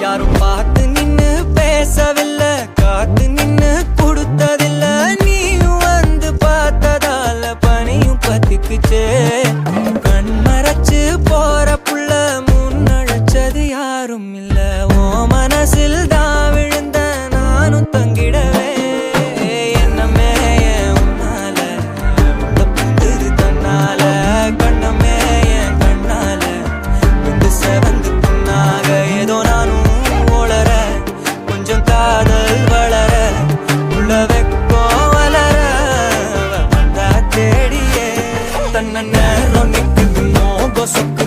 யாரும் பார்த்து நின்னு பேசவில்லை காத்து நின்னு கொடுத்ததில்ல. நீயும் வந்து பார்த்ததால பனியும் பத்திக்குச்சே. கண் மறைச்சு தன்ன நேரம் நிக்குது நோபசுக்கு